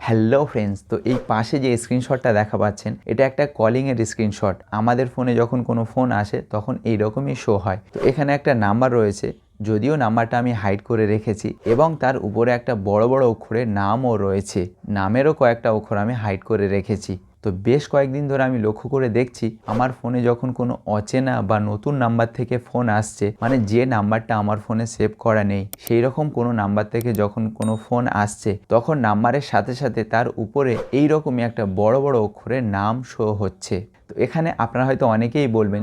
Hello friends তো এই পাশে যে স্ক্রিনশটটা দেখা পাচ্ছেন, এটা একটা কলিংয়ের স্ক্রিনশট আমাদের ফোনে যখন কোনো ফোন আসে, তখন এই রকমই শো হয়। তো এখানে একটা নাম্বার রয়েছে। যদিও নাম্বারটা আমি হাইড করে রেখেছি এবং তার উপরে একটা বড় বড় অক্ষরে নামও রয়েছে। নামেরও কয়েকটা অক্ষর আমি হাইড করে রেখেছি। তো বেশ কয়েকদিন ধরে আমি লক্ষ্য করে দেখছি, আমার ফোনে যখন কোনো অচেনা বা নতুন নাম্বার থেকে ফোন আসছে মানে যে নাম্বারটা আমার ফোনে সেভ করা নেই, সেই রকম কোনো নাম্বার থেকে যখন কোনো ফোন আসছে, তখন নাম্বারের সাথে সাথে তার উপরে এই রকমই একটা বড় বড় অক্ষরে নাম শো হচ্ছে। তো এখানে আপনারা হয়তো অনেকেই বলবেন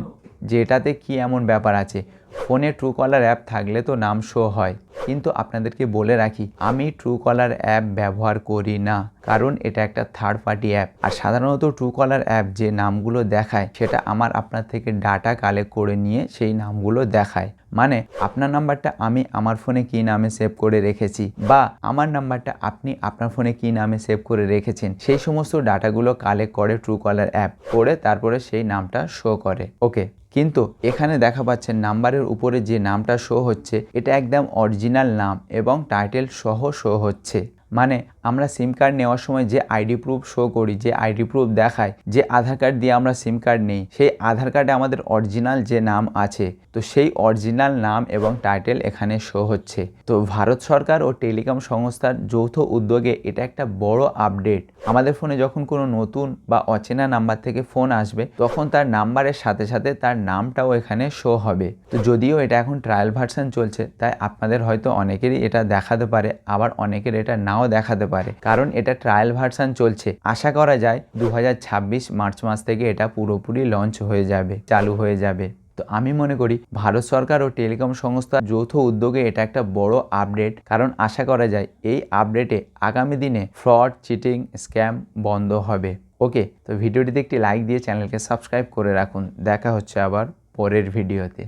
যে এটাতে কি এমন ব্যাপার আছে? ফোনে ট্রু কলার অ্যাপ থাকলে তো নাম শো হয়। কিন্তু আপনাদেরকে বলে রাখি, আমি ট্রু কলার অ্যাপ ব্যবহার করি না। কারণ এটা একটা থার্ড পার্টি অ্যাপ আর সাধারণত ট্রু কলার অ্যাপ যে নামগুলো দেখায়, সেটা আমার আপনার থেকে ডাটা কালেক্ট করে নিয়ে সেই নামগুলো দেখায়। মানে আপনার নাম্বারটা আমি আমার ফোনে কী নামে সেভ করে রেখেছি বা আমার নাম্বারটা আপনি আপনার ফোনে কী নামে সেভ করে রেখেছেন, সেই সমস্ত ডাটাগুলো কালেক্ট করে ট্রু কলার অ্যাপ করে তারপরে সেই নামটা শো করে। ওকে কিন্তু এখানে দেখা পাচ্ছেন নাম্বারের উপরে যে নামটা শো হচ্ছে, এটা একদম অরিজিনাল নাম এবং টাইটেল সহ শো হচ্ছে। মানে আমরা সিম কার্ড নেওয়ার সময় যে আইডি প্রুফ শো করি, যে আইডি প্রুফ দেখায়, যে আধার কার্ড দিয়ে আমরা সিম কার্ড নেই, সেই আধার কার্ডে আমাদের অরিজিনাল যে নাম আছে, তো সেই অরিজিনাল নাম এবং টাইটেল এখানে শো হচ্ছে। তো ভারত সরকার ও টেলিকম সংস্থার যৌথ উদ্যোগে এটা একটা বড় আপডেট আমাদের ফোনে যখন কোনো নতুন বা অচেনা নাম্বার থেকে ফোন আসবে, তখন তার নাম্বারের সাথে সাথে তার নামটাও এখানে শো হবে। তো যদিও এটা এখন ট্রায়াল ভার্সন চলছে, তাই আপনাদের হয়তো অনেকেরই এটা দেখাতে পারে, আবার অনেকের এটা নাও দেখাতে পারে। কারণ এটা ট্রায়াল ভার্সান চলছে। আশা করা যায় দু হাজার ছাব্বিশ মার্চ মাস থেকে এটা পুরোপুরি লঞ্চ হয়ে যাবে, চালু হয়ে যাবে। তো আমি মনে করি ভারত সরকার ও টেলিকম সংস্থা যৌথ উদ্যোগে এটা একটা বড় আপডেট কারণ আশা করা যায় এই আপডেটে আগামী দিনে ফ্রড চিটিং স্ক্যাম বন্ধ হবে। ওকে, তো ভিডিওটিতে একটি লাইক দিয়ে চ্যানেলকে সাবস্ক্রাইব করে রাখুন। দেখা হচ্ছে আবার পরের ভিডিওতে